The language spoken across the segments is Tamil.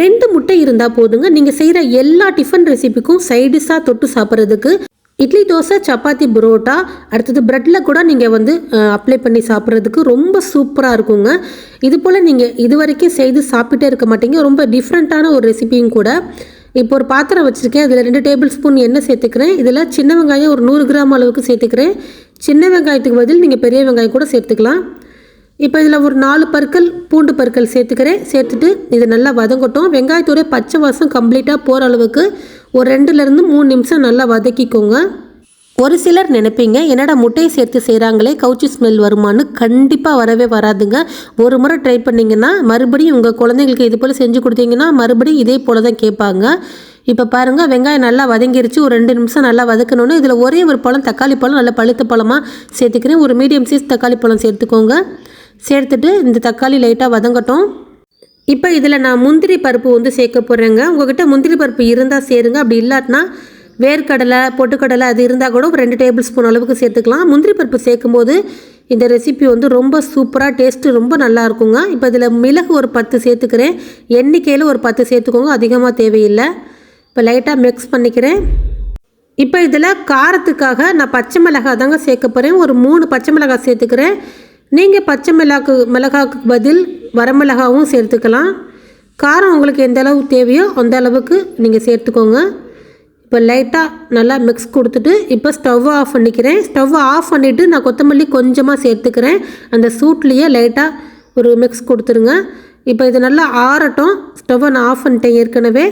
ரெண்டு முட்டை இருந்தால் போதுங்க. நீங்கள் செய்கிற எல்லா டிஃபன் ரெசிபிக்கும் சைடிஷாக தொட்டு சாப்பிட்றதுக்கு இட்லி தோசை சப்பாத்தி புரோட்டா அடுத்தது ப்ரெட்டில் கூட நீங்கள் வந்து அப்ளை பண்ணி சாப்பிட்றதுக்கு ரொம்ப சூப்பராக இருக்குங்க. இது போல் நீங்கள் இது வரைக்கும் செய்து சாப்பிட்டே இருக்க மாட்டீங்க. ரொம்ப டிஃப்ரெண்ட்டான ஒரு ரெசிபியும் கூட. இப்போ ஒரு பாத்திரம் வச்சுருக்கேன். அதில் ரெண்டு டேபிள் ஸ்பூன் எண்ணெய் சேர்த்துக்கிறேன். இதில் சின்ன வெங்காயம் ஒரு நூறு கிராம் அளவுக்கு சேர்த்துக்கிறேன். சின்ன வெங்காயத்துக்கு பதில் நீங்கள் பெரிய வெங்காயம் கூட சேர்த்துக்கலாம். இப்போ இதில் ஒரு நாலு பற்கள் பூண்டு பற்கள் சேர்த்துக்கிறேன். சேர்த்துட்டு இது நல்லா வதங்கட்டும். வெங்காயத்தோடைய பச்சை வாசம் கம்ப்ளீட்டாக போகிற அளவுக்கு ஒரு ரெண்டுலேருந்து மூணு நிமிஷம் நல்லா வதக்கிக்கோங்க. ஒரு சிலர் நினைப்பீங்க என்னடா முட்டையை சேர்த்து செய்கிறாங்களே கவுச்சி ஸ்மெல் வருமான்னு. கண்டிப்பாக வரவே வராதுங்க. ஒரு முறை ட்ரை பண்ணிங்கன்னா மறுபடியும் உங்கள் குழந்தைங்களுக்கு இது போல் செஞ்சு கொடுத்தீங்கன்னா மறுபடியும் இதே போல் தான் கேட்பாங்க. இப்போ பாருங்கள் வெங்காயம் நல்லா வதங்கிருச்சு. ஒரு ரெண்டு நிமிஷம் நல்லா வதக்கணுன்னு இதில் ஒரே ஒரு பழம் தக்காளி பழம் நல்லா பழுத்த பழமாக சேர்த்துக்கிறேன். ஒரு மீடியம் சைஸ் தக்காளி பழம் சேர்த்துக்கோங்க. சேர்த்துட்டு இந்த தக்காளி லைட்டாக வதங்கட்டும். இப்போ இதில் நான் முந்திரி பருப்பு வந்து சேர்க்க போகிறேங்க உங்கள்கிட்ட முந்திரி பருப்பு இருந்தால் சேருங்க. அப்படி இல்லாட்டினா வேர்க்கடலை பொட்டுக்கடலை அது இருந்தால் கூட ஒரு ரெண்டு டேபிள் ஸ்பூன் அளவுக்கு சேர்த்துக்கலாம். முந்திரி பருப்பு சேர்க்கும் போது இந்த ரெசிபி வந்து ரொம்ப சூப்பராக டேஸ்ட்டு ரொம்ப நல்லா இருக்குங்க. இப்போ இதில் மிளகு ஒரு பத்து சேர்த்துக்கிறேன். எண்ணிக்கையில் ஒரு பத்து சேர்த்துக்கோங்க. அதிகமாக தேவையில்லை. இப்போ லைட்டாக மிக்ஸ் பண்ணிக்கிறேன். இப்போ இதில் காரத்துக்காக நான் பச்சை மிளகாய் தாங்க சேர்க்க போகிறேன் ஒரு மூணு பச்சை மிளகாய் சேர்த்துக்கிறேன். நீங்கள் பச்சை மிளகாக்கு மிளகாக்கு பதில் வரமிளகாவும் சேர்த்துக்கலாம். காரம் உங்களுக்கு எந்த அளவு தேவையோ அந்த அளவுக்கு நீங்கள் சேர்த்துக்கோங்க. இப்போ லைட்டாக நல்லா மிக்ஸ் கொடுத்துட்டு இப்போ ஸ்டவ் ஆஃப் பண்ணிக்கிறேன். ஸ்டவ் ஆஃப் பண்ணிவிட்டு நான் கொத்தமல்லி கொஞ்சமாக சேர்த்துக்கிறேன். அந்த சூட்லேயே லைட்டாக ஒரு மிக்ஸ் கொடுத்துருங்க. இப்போ இது நல்லா ஆறட்டும். ஸ்டவ்வை நான் ஆஃப் பண்ணிட்டேன் ஏற்கனவே.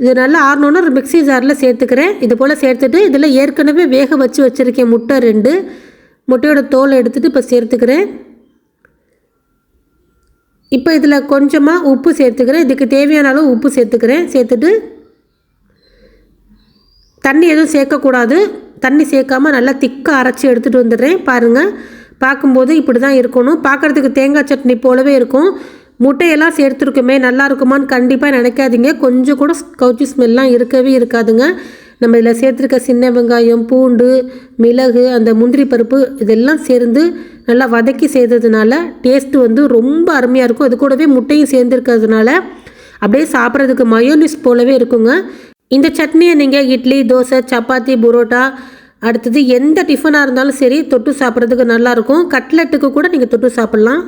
இது நல்லா ஆறணுன்னா ஒரு மிக்ஸி ஜாரில் சேர்த்துக்கிறேன். இது போல் சேர்த்துட்டு இதில் ஏற்கனவே வேக வச்சு வச்சுருக்கேன் முட்டை ரெண்டு. முட்டையோட தோலை எடுத்துகிட்டு இப்போ சேர்த்துக்கிறேன். இப்போ இதில் கொஞ்சமாக உப்பு சேர்த்துக்கிறேன். இதுக்கு தேவையான அளவு உப்பு சேர்த்துக்கிறேன். சேர்த்துட்டு தண்ணி எதுவும் சேர்க்கக்கூடாது. தண்ணி சேர்க்காம நல்லா திக்காக அரைச்சி எடுத்துகிட்டு வந்துடுறேன். பாருங்கள் பார்க்கும்போது இப்படி தான் இருக்கணும். பார்க்குறதுக்கு தேங்காய் சட்னி போலவே இருக்கும். முட்டையெல்லாம் சேர்த்துருக்குமே. நல்லா இருக்குமான்னு கண்டிப்பாக நினைக்காதீங்க. கொஞ்சம் கூட கவுச்சி ஸ்மெல்லாம் இருக்கவே இருக்காதுங்க. நம்ம இதில் சேர்த்துருக்க சின்ன வெங்காயம் பூண்டு மிளகு அந்த முந்திரி பருப்பு இதெல்லாம் சேர்ந்து நல்லா வதக்கி செய்ததுனால டேஸ்ட்டு வந்து ரொம்ப அருமையாக இருக்கும். அது கூடவே முட்டையும் சேர்ந்துருக்கிறதுனால அப்படியே சாப்பிட்றதுக்கு மயோனிஸ் போலவே இருக்குங்க. இந்த சட்னியை நீங்கள் இட்லி தோசை சப்பாத்தி புரோட்டா அடுத்தது எந்த டிஃபனாக இருந்தாலும் சரி தொட்டு சாப்பிட்றதுக்கு நல்லாயிருக்கும் கட்லெட்டுக்கு கூட நீங்கள் தொட்டு சாப்பிட்லாம்.